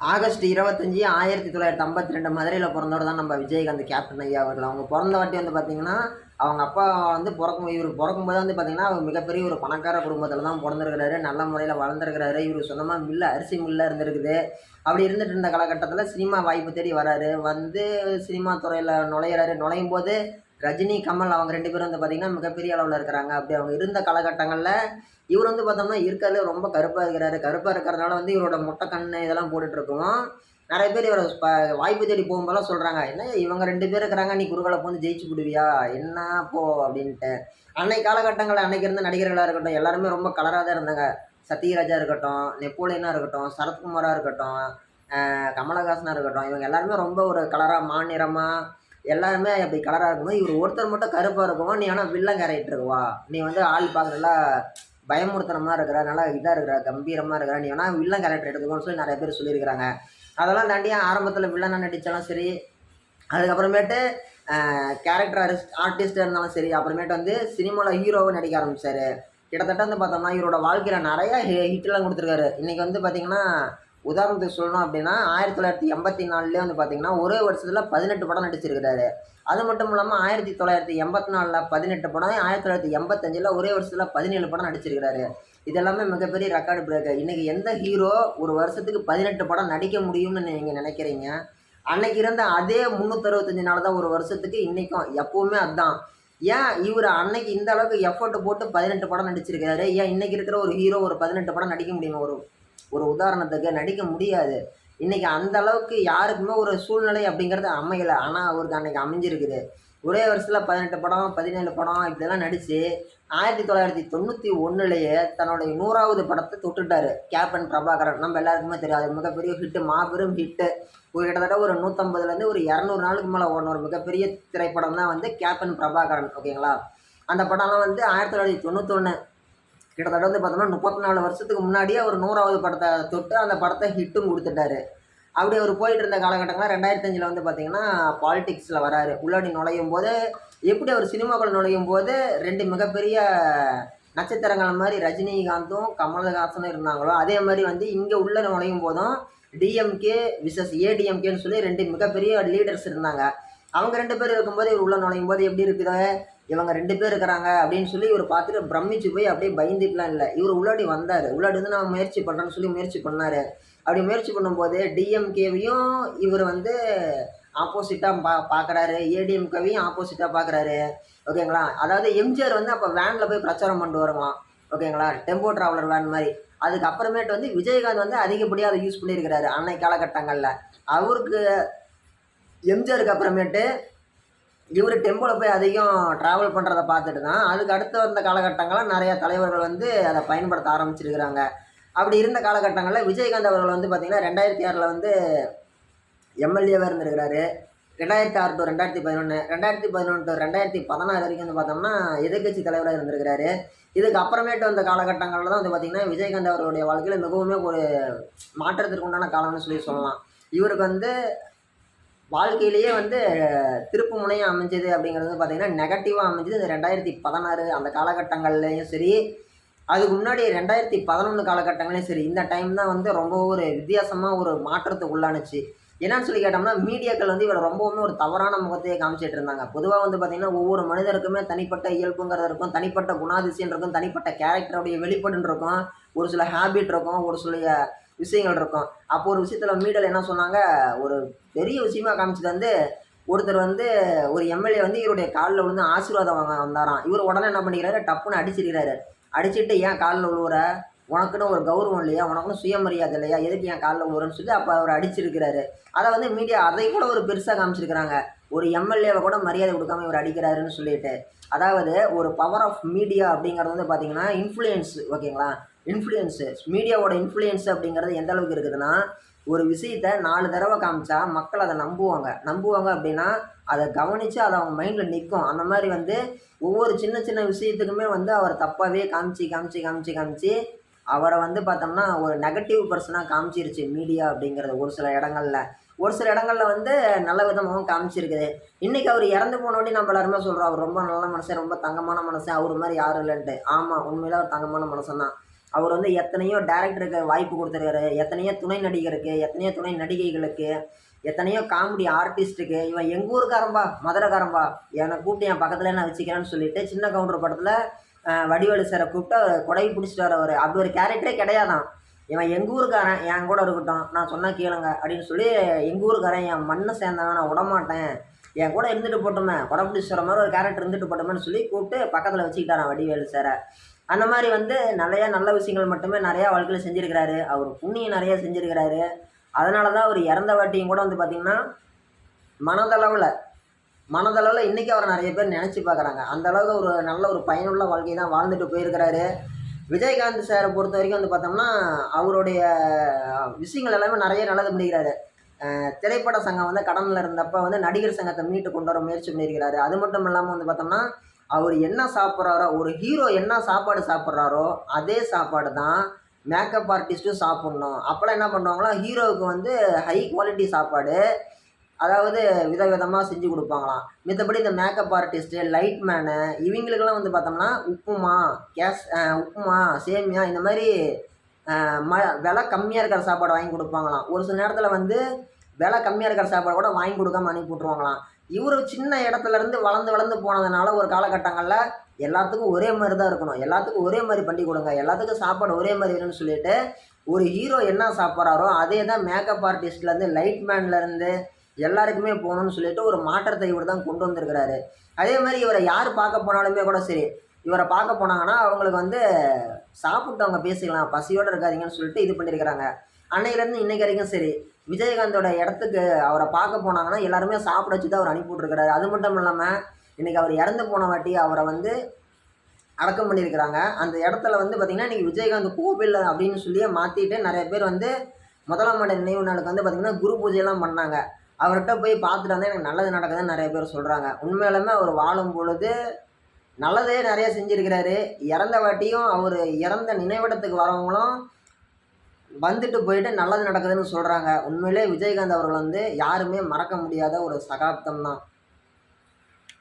August இருபத்தஞ்சி ஆயிரத்தி தொள்ளாயிரத்தி ஐம்பத்தி ரெண்டு மதுரையில் பிறந்தவர் தான் நம்ம விஜயகாந்த் கேப்டன் ஐயா அவர்கள். அவங்க பிறந்த வாட்டி வந்து பார்த்தீங்கன்னா அவங்க அப்பா வந்து பிறக்கும் இவர் பிறக்கும்போது வந்து பார்த்தீங்கன்னா அவர் மிகப்பெரிய ஒரு பணக்கார குடும்பத்தில் தான் பிறந்திருக்கிறாரு. நல்ல முறையில் வளர்ந்துருக்கிறாரு. இவர் சொந்தமாக மில்லு அரிசி மில்ல இருந்திருக்குது. அப்படி இருந்துட்டு இருந்த காலகட்டத்தில் சினிமா வாய்ப்பு தேடி வராரு. வந்து சினிமா துறையில் நுழையிறாரு. நுழையும் போது ரஜினி கமல் அவங்க ரெண்டு பேரும் வந்து பார்த்தீங்கன்னா மிகப்பெரிய அளவில் இருக்கிறாங்க. அப்படி அவங்க இருந்த காலகட்டங்களில் இவர் வந்து பார்த்தோம்னா இருக்கிறதுல ரொம்ப கருப்பாக இருக்கிறாரு. கருப்பாக இருக்கிறதுனால வந்து இவரோட முட்டை கண்ணு இதெல்லாம் போட்டுட்ருக்கோம் நிறைய பேர் இவரை ப வாய்ப்பு தேடி போகும்போதெல்லாம் சொல்கிறாங்க என்ன இவங்க ரெண்டு பேர் இருக்கிறாங்க நீ குறுகால போந்து ஜெயிச்சு விடுவியா? என்ன போ? அப்படின்ட்டு. அன்னைக்கு காலகட்டங்களில் அன்னைக்கு இருந்த நடிகர்களாக இருக்கட்டும் எல்லாருமே ரொம்ப கலராக தான் இருந்தாங்க. சத்யராஜா இருக்கட்டும் நெப்போலியனாக இருக்கட்டும் சரத்குமாராக இருக்கட்டும் கமலஹாசனாக இருக்கட்டும் இவங்க எல்லாருமே ரொம்ப ஒரு கலராக மாநிறமாக எல்லாருமே அப்படி கலராக இருக்கணும். இவர் ஒருத்தர் மட்டும் கருப்பாக இருக்கும் நீ ஆனால் வில்லன் கரையிட்டு இருக்குவா நீ வந்து ஆள் பார்க்குறதுல பயமுறுத்துற மாதிரி இருக்கிற நல்லா இதாக இருக்கிற கம்பீரமாக இருக்கிற நீ வேணால் வில்லன் கேரக்டர் எடுத்துக்கோன்னு சொல்லி நிறைய பேர் சொல்லியிருக்கிறாங்க. அதெல்லாம் தாண்டி ஆரம்பத்தில் வில்லனாக நடித்தாலும் சரி அதுக்கப்புறமேட்டு கேரக்டர் ஆர்டிஸ்ட் ஆர்டிஸ்டாக இருந்தாலும் சரி அப்புறமேட்டு வந்து சினிமாவில் ஹீரோவை நடிக்க ஆரம்பிச்சார். கிட்டத்தட்ட வந்து பார்த்தோம்னா இவரோட வாழ்க்கையில் நிறையா ஹிட்லாம் கொடுத்துருக்காரு. இன்றைக்கி வந்து பார்த்திங்கன்னா உதாரணத்துக்கு சொல்லணும் அப்படின்னா ஆயிரத்தி தொள்ளாயிரத்தி எண்பத்தி நாலுலேயே வந்து பார்த்திங்கன்னா ஒரே வருஷத்தில் பதினெட்டு படம் நடிச்சிருக்கிறாரு. அது மட்டும் இல்லாமல் ஆயிரத்தி தொள்ளாயிரத்தி எண்பத்தி நாலில் பதினெட்டு படம் ஆயிரத்தி தொள்ளாயிரத்தி எண்பத்தஞ்சில் ஒரே வருஷத்தில் பதினேழு படம் நடிச்சிருக்கிறாரு. இதெல்லாமே மிகப்பெரிய ரெக்கார்டு பிரேக்கர் இன்றைக்கி எந்த ஹீரோ ஒரு வருஷத்துக்கு பதினெட்டு படம் நடிக்க முடியும்னு நீங்கள் நினைக்கிறீங்க? அன்னைக்கு இருந்த அதே முந்நூற்றறுபத்தஞ்சு நாள் தான் ஒரு வருஷத்துக்கு இன்றைக்கும் எப்போவுமே அதுதான் ஏன் இவர் அன்னைக்கு இந்த அளவுக்கு எஃபர்ட் போட்டு பதினெட்டு படம் நடிச்சிருக்காரு ஏன் இன்றைக்கி இருக்கிற ஒரு ஹீரோ ஒரு பதினெட்டு படம் நடிக்க முடியுமா? ஒரு ஒரு உதாரணத்துக்கு நடிக்க முடியாது. இன்றைக்கி அந்த அளவுக்கு யாருக்குமே ஒரு சூழ்நிலை அப்படிங்கிறது அமையலை. ஆனால் அவருக்கு அன்றைக்கி அமைஞ்சிருக்குது. ஒரே வருஷத்தில் பதினெட்டு படம் பதினேழு படம் இப்படிலாம் நடித்து ஆயிரத்தி தொள்ளாயிரத்தி தொண்ணூற்றி ஒன்றுலேயே தன்னுடைய நூறாவது படத்தை தொட்டுட்டாரு கேப்டன் பிரபாகரன். நம்ம எல்லாருக்குமே தெரியும். அது மிகப்பெரிய ஹிட்டு மாபெரும் ஹிட்டு ஒரு கிட்டத்தட்ட ஒரு நூற்றம்பதுலேருந்து ஒரு இரநூறு நாளுக்கு மேலே ஓடின ஒரு மிகப்பெரிய திரைப்படம் தான் வந்து கேப்டன் பிரபாகரன் ஓகேங்களா? அந்த படம்லாம் வந்து ஆயிரத்தி தொள்ளாயிரத்தி தொண்ணூத்தொன்று கிட்டத்தட்ட வந்து பார்த்தோம்னா முப்பத்தி நாலு வருஷத்துக்கு முன்னாடியே அவர் நூறாவது படத்தை தொட்டு அந்த படத்தை ஹிட்டும் கொடுத்துட்டாரு. அப்படி அவர் போயிட்டு இருந்த காலகட்டங்களில் ரெண்டாயிரத்தஞ்சில் வந்து பார்த்தீங்கன்னா பாலிடிக்ஸில் வராரு. உள்ளாடி நுழையும் போது எப்படி அவர் சினிமாக்கள் நுழையும் போது ரெண்டு மிகப்பெரிய நட்சத்திரங்கள் மாதிரி ரஜினிகாந்தும் கமல்ஹாசனும் இருந்தாங்களோ அதே மாதிரி வந்து இங்கே உள்ள நுழையும் போதும் டிஎம்கே விசஸ் ஏடிஎம்கேன்னு சொல்லி ரெண்டு மிகப்பெரிய லீடர்ஸ் இருந்தாங்க. அவங்க ரெண்டு பேர் இருக்கும்போது இவர் உள்ள நுழையும் போது எப்படி இருக்குது? இவங்க ரெண்டு பேர் இருக்கிறாங்க அப்படின்னு சொல்லி இவர் பார்த்துட்டு பிரமிச்சு போய் அப்படியே பயந்துக்கலாம் இல்லை. இவர் உள்ளாடி வந்தார். உள்ளாடி வந்து நான் முயற்சி பண்ணுறேன்னு சொல்லி முயற்சி பண்ணார். அப்படி முயற்சி பண்ணும்போது டிஎம்கேவையும் இவர் வந்து ஆப்போசிட்டாக பா பார்க்குறாரு ஏடிஎம்கேவையும் ஆப்போசிட்டாக பார்க்குறாரு ஓகேங்களா? அதாவது எம்ஜிஆர் வந்து அப்போ வேனில் போய் பிரச்சாரம் பண்ணிட்டு வருவான். ஓகேங்களா? டெம்போ ட்ராவலர் வேன் மாதிரி. அதுக்கப்புறமேட்டு வந்து விஜயகாந்த் வந்து அதிகப்படியாக அதை யூஸ் பண்ணியிருக்கிறாரு. அன்னை காலகட்டங்களில். அவருக்கு எம்ஜிஆருக்கு அப்புறமேட்டு இவர் டெம்போவில் போய் அதிகம் ட்ராவல் பண்ணுறத பார்த்துட்டு தான். அதுக்கு அடுத்து வந்த காலகட்டங்களில் நிறைய தலைவர்கள் வந்து அதை பயன்படுத்த ஆரம்பிச்சிருக்கிறாங்க. அப்படி இருந்த காலகட்டங்களில் விஜயகாந்த் அவர்கள் வந்து பார்த்திங்கன்னா ரெண்டாயிரத்தி ஆறில் வந்து எம்எல்ஏவாக இருந்திருக்கிறாரு. ரெண்டாயிரத்தி ஆறு டு ரெண்டாயிரத்தி பதினொன்று ரெண்டாயிரத்தி பதினொன்று டு ரெண்டாயிரத்தி பதினாறு வரைக்கும் வந்து பார்த்தோம்னா எதிர்க்கட்சி தலைவராக இருந்திருக்கிறாரு. இதுக்கு அப்புறமேட்டு வந்த காலகட்டங்களில் தான் வந்து பார்த்திங்கன்னா விஜயகாந்த் அவர்களுடைய வாழ்க்கையில் மிகவும் ஒரு மாற்றத்திற்கு உண்டான காலம்னு சொல்லி சொல்லலாம். இவருக்கு வந்து வாழ்க்கையிலேயே வந்து திருப்பு முனையம் அமைஞ்சது அப்படிங்கிறது பார்த்திங்கன்னா நெகட்டிவாக அமைஞ்சது. இந்த ரெண்டாயிரத்தி பதினாறு அந்த காலகட்டங்கள்லேயும் சரி அதுக்கு முன்னாடி ரெண்டாயிரத்தி பதினொன்று காலகட்டங்களையும் சரி இந்த டைம் தான் வந்து ரொம்ப ஒரு வித்தியாசமாக ஒரு மாற்றத்துக்கு உள்ளானுச்சு. என்னன்னு சொல்லி கேட்டோம்னா மீடியாக்கள் வந்து இவரை ரொம்பவுமே ஒரு தவறான முகத்தையே காமிச்சிட்டு இருந்தாங்க. பொதுவாக வந்து பார்த்திங்கன்னா ஒவ்வொரு மனிதருக்குமே தனிப்பட்ட இயல்புங்கிறது இருக்கும் தனிப்பட்ட குணாதிசயம் இருக்கும் தனிப்பட்ட கேரக்டருடைய வெளிப்பாடுன்னு இருக்கும் ஒரு சில ஹேபிட் இருக்கும் ஒரு சில விஷயங்கள் இருக்கும். அப்போ ஒரு விஷயத்தில் மீடியாவில் என்ன சொன்னாங்க ஒரு பெரிய விஷயமா காமிச்சது வந்து ஒருத்தர் வந்து ஒரு எம்எல்ஏ வந்து இவருடைய காலில் விழுந்து ஆசீர்வாதம் வாங்க வந்தாராம். இவர் உடனே என்ன பண்ணிக்கிறாரு? டப்புன்னு அடிச்சிருக்கிறாரு. அடிச்சுட்டு ஏன் காலில் விழுவுற? உனக்குன்னு ஒரு கௌரவம் இல்லையா? உனக்குன்னு சுயமரியாதை இல்லையா? எதுக்கு ஏன் காலில் விழுறன்னு சொல்லி அப்போ அவர் அடிச்சிருக்கிறாரு. அதை வந்து மீடியா அதை கூட ஒரு பெருசாக காமிச்சிருக்கிறாங்க. ஒரு எம்எல்ஏவை கூட மரியாதை கொடுக்காம இவர் அடிக்கிறாருன்னு சொல்லிட்டு. அதாவது ஒரு பவர் ஆஃப் மீடியா அப்படிங்கிறது வந்து பார்த்தீங்கன்னா இன்ஃப்ளூயன்ஸ் ஓகேங்களா இன்ஃப்ளூயன்ஸு மீடியாவோட இன்ஃப்ளூயன்ஸ் அப்படிங்கிறது எந்த அளவுக்கு இருக்குதுன்னா ஒரு விஷயத்த நாலு தடவை காமிச்சா மக்கள் அதை நம்புவாங்க. நம்புவாங்க அப்படின்னா அதை கவனித்து அதை அவங்க மைண்டில் நிற்கும் அந்த மாதிரி வந்து ஒவ்வொரு சின்ன சின்ன விஷயத்துக்குமே வந்து அவர் தப்பாகவே காமிச்சு காமிச்சு காமிச்சு காமிச்சு அவரை வந்து பார்த்தோம்னா ஒரு நெகட்டிவ் பர்சனாக காமிச்சிருச்சு மீடியா அப்படிங்கிறது ஒரு சில இடங்களில். ஒரு சில இடங்களில் வந்து நல்ல விதமாகவும் காமிச்சிருக்குது. இன்றைக்கி அவர் இறந்து போனோடனே நம்ம எல்லாருமே சொல்கிறோம் அவர் ரொம்ப நல்ல மனுஷன் ரொம்ப தங்கமான மனுஷன் அவர் மாதிரி யாரும் இல்லைன்ட்டு. ஆமாம் உண்மையில் அவர் தங்கமான மனுஷன் தான் அவர் வந்து எத்தனையோ டேரக்டருக்கு வாய்ப்பு கொடுத்துருக்காரு. எத்தனையோ துணை நடிகருக்கு எத்தனையோ துணை நடிகைகளுக்கு எத்தனையோ காமெடி ஆர்டிஸ்ட்டுக்கு இவன் எங்கள் ஊருக்காரன்பா மதுரைக்காரன்பா என்னை கூப்பிட்டு என் பக்கத்தில் நான் வச்சுக்கிறேன்னு சொல்லிட்டு சின்ன கவுண்டர் படத்தில் வடிவேலு சாரை கூப்பிட்டு அவர் கொடை பிடிச்சிட்டு வரவர் அப்படி ஒரு கேரக்டரே கிடையாதான். இவன் எங்கள் ஊருக்காரன் என் கூட இருக்கட்டும் நான் சொன்னால் கேளுங்க அப்படின்னு சொல்லி எங்கள் ஊருக்காரன் என் மண்ணை சேர்ந்தவன் நான் விடமாட்டேன். என் கூட இருந்துட்டு போட்டோமே கொடை பிடிச்சி வர மாதிரி ஒரு கேரக்டர் இருந்துட்டு போட்டோமேன்னு சொல்லி கூப்பிட்டு பக்கத்தில் வச்சுக்கிட்டாரான் வடிவேலு சாரை அந்த மாதிரி வந்து நிறையா நல்ல விஷயங்கள் மட்டுமே நிறையா வாழ்க்கையில் செஞ்சுருக்கிறாரு. அவர் புண்ணியம் நிறையா செஞ்சுருக்கிறாரு. அதனால தான் அவர் இறந்த வாட்டியும் கூட வந்து பார்த்திங்கன்னா மனதளவில் மனதளவில் இன்றைக்கி அவரை நிறைய பேர் நினச்சி பார்க்குறாங்க. அந்த அளவுக்கு ஒரு நல்ல ஒரு பயனுள்ள வாழ்க்கை தான் வாழ்ந்துட்டு போயிருக்கிறாரு. விஜயகாந்த் சாரை பொறுத்த வரைக்கும் வந்து பார்த்தோம்னா அவருடைய விஷயங்கள் எல்லாமே நிறைய நல்லது பண்ணிக்கிறாரு. திரைப்பட சங்கம் வந்து கடனில் இருந்தப்போ வந்து நடிகர் சங்கத்தை மீட்டு கொண்டு வர முயற்சி பண்ணியிருக்கிறாரு. அது மட்டும் இல்லாமல் வந்து பார்த்தோம்னா அவர் என்ன சாப்பிட்றாரோ ஒரு ஹீரோ என்ன சாப்பாடு சாப்பிட்றாரோ அதே சாப்பாடு தான் மேக்கப் ஆர்டிஸ்ட்டும் சாப்பிட்ணும். அப்போல்லாம் என்ன பண்ணுவாங்களா ஹீரோவுக்கு வந்து ஹை குவாலிட்டி சாப்பாடு அதாவது விதவிதமாக செஞ்சு கொடுப்பாங்களாம். மித்தபடி இந்த மேக்கப் ஆர்டிஸ்ட்டு லைட் மேனு இவங்களுக்கெல்லாம் வந்து பார்த்தோம்னா உப்புமா கேஸ் உப்புமா சேமியா இந்த மாதிரி ம விலை கம்மியாக இருக்கிற சாப்பாடு வாங்கி கொடுப்பாங்களாம். ஒரு சில நேரத்தில் வந்து விலை கம்மியாக இருக்கிற சாப்பாடு கூட வாங்கி கொடுக்காம அனுப்பி விட்ருவாங்களாம் இவர் சின்ன இடத்துல இருந்து வளர்ந்து வளர்ந்து போனதுனால ஒரு காலகட்டங்களில் எல்லாத்துக்கும் ஒரே மாதிரி தான் இருக்கணும். எல்லாத்துக்கும் ஒரே மாதிரி பண்ணி கொடுங்க. எல்லாத்துக்கும் சாப்பாடு ஒரே மாதிரி வேணும்னு சொல்லிட்டு ஒரு ஹீரோ என்ன சாப்பிட்றாரோ அதே தான் மேக்கப் ஆர்டிஸ்ட்லேருந்து லைட் மேன்லேருந்து எல்லாருக்குமே போகணும்னு சொல்லிட்டு ஒரு மாற்றத்தை இவர் தான் கொண்டு வந்திருக்கிறாரு. அதே மாதிரி இவரை யார் பார்க்க போனாலுமே கூட சரி இவரை பார்க்க போனாங்கன்னா அவங்களுக்கு வந்து சாப்பிட்டு அவங்க பேசிக்கலாம் பசியோடு இருக்காதிங்கன்னு சொல்லிட்டு இது பண்ணியிருக்கிறாங்க. அன்னையிலேருந்து இன்னைக்கு வரைக்கும் சரி. விஜயகாந்தோட இடத்துக்கு அவரை பார்க்க போனாங்கன்னா எல்லாருமே சாப்பிட வச்சு தான் அவர் அனுப்பி விட்ருக்கிறாரு அது மட்டும் இல்லாமல் இன்றைக்கி அவர் இறந்து போன வாட்டி அவரை வந்து அடக்கம் பண்ணியிருக்கிறாங்க. அந்த இடத்துல வந்து பார்த்திங்கன்னா இன்றைக்கி விஜயகாந்த் கோவில் அப்படின்னு சொல்லியே மாற்றிட்டு நிறைய பேர் வந்து முதலாம் ஆண்டு நினைவு நாளுக்கு வந்து பார்த்திங்கன்னா குரு பூஜையெல்லாம் பண்ணாங்க. அவர்கிட்ட போய் பார்த்துட்டு வந்தால் எனக்கு நல்லது நடக்குதுன்னு நிறைய பேர் சொல்கிறாங்க உண்மையிலுமே அவர் வாழும் பொழுது நல்லதே நிறைய செஞ்சுருக்கிறாரு. இறந்த வாட்டியும் அவர் இறந்த நினைவிடத்துக்கு வரவங்களும் வந்துட்டு போயிட்டு நல்லது நடக்குதுன்னு சொல்கிறாங்க உண்மையிலே விஜயகாந்த் அவர்கள் வந்து யாருமே மறக்க முடியாத ஒரு சகாப்தம் தான்